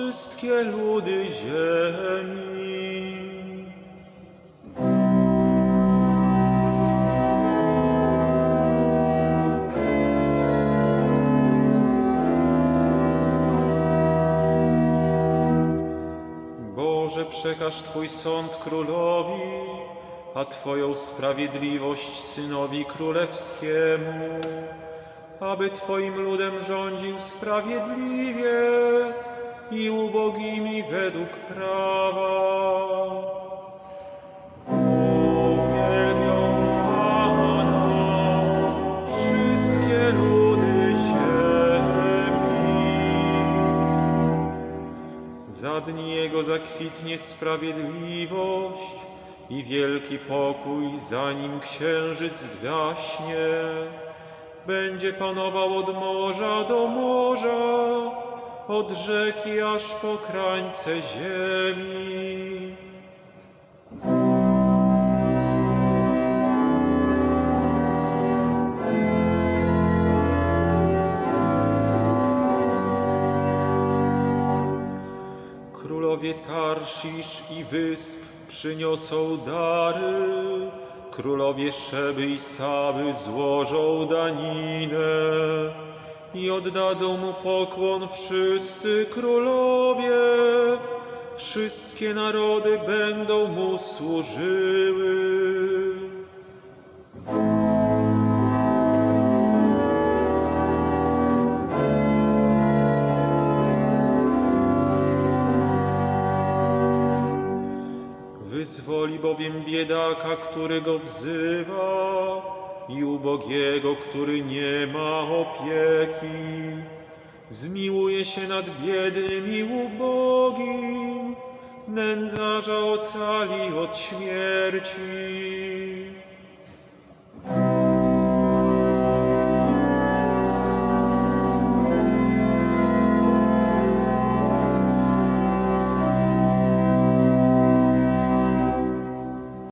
wszystkie ludy ziemi. Boże, przekaż Twój sąd królowi, a Twoją sprawiedliwość synowi królewskiemu, aby Twoim ludem rządził sprawiedliwie według prawa. Za dni Jego zakwitnie sprawiedliwość i wielki pokój, zanim księżyc zgaśnie. Będzie panował od morza do morza, od rzeki aż po krańce ziemi. Królowie Tarszisz i wysp przyniosą dary, królowie Szeby i Saby złożą daninę i oddadzą mu pokłon wszyscy królowie. Wszystkie narody będą mu służyły. Wyzwoli bowiem biedaka, który go wzywa, i ubogiego, który nie ma opieki. Zmiłuje się nad biednym i ubogim, nędzarza ocali od śmierci.